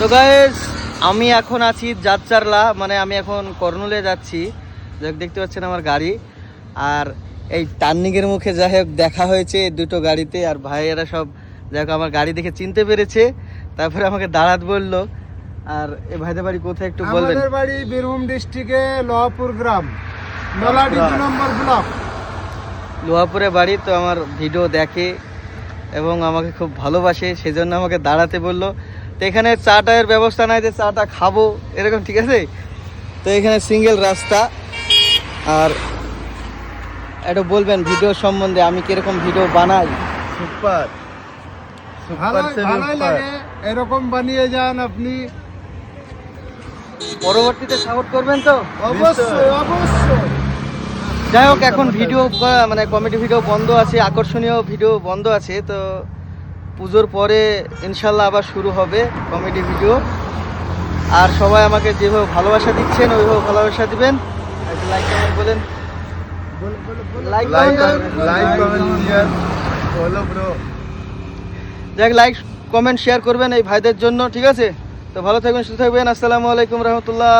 তো গাইস আমি এখন আছি যাত্রারলা মানে আমি এখন কর্নুলে যাচ্ছি। যাক দেখতে পাচ্ছেন আমার গাড়ি। আর এই টার্নিংয়ের মুখে যাই হোক দেখা হয়েছে দুটো গাড়িতে। আর ভাইয়েরা সব যাই হোক আমার গাড়ি দেখে চিনতে পেরেছে। তারপরে আমাকে দাঁড়াত বলল। আর এই ভাইদের বাড়ি কোথায় একটু বলবেন? আমাদের বাড়ি বীরভূম ডিস্ট্রিক্টে লোহাপুর গ্রাম। নলাডি দু নম্বর ব্লক। লোহাপুরে বাড়ি তো আমার ভিডিও দেখে এবং আমাকে খুব ভালোবাসে। সেজন্য আমাকে দাঁড়াতে বলল। তো এখানে চা টায়ের ব্যবস্থা নাই যে চাটা খাব এরকম ঠিক আছে? তো এখানে সিঙ্গেল রাস্তা। আর একটু বলবেন ভিডিও সম্বন্ধে আমি কীরকম ভিডিও বানাই? সুপার। ভালো এরকম বানিয়ে যান আপনি। পরবর্তীতে সাপোর্ট করবেন তো? অবশ্যই অবশ্যই। যাই হোক এখন ভিডিও মানে কমেডি ভিডিও বন্ধ আছে আকর্ষণীয় ভিডিও বন্ধ আছে তো পুজোর পরে ইনশাল্লাহ আবার শুরু হবে কমেডি ভিডিও। আর সবাই আমাকে যেভাবে ভালোবাসা দিচ্ছেন ওইভাবে ভালোবাসা দিবেন। লাইক কমেন্ট বলেন। যাক লাইক কমেন্ট শেয়ার করবেন এই ভাইদের জন্য ঠিক আছে? তো ভালো থাকবেন সুস্থ থাকবেন। আসসালামু আলাইকুম রহমতুল্লাহ।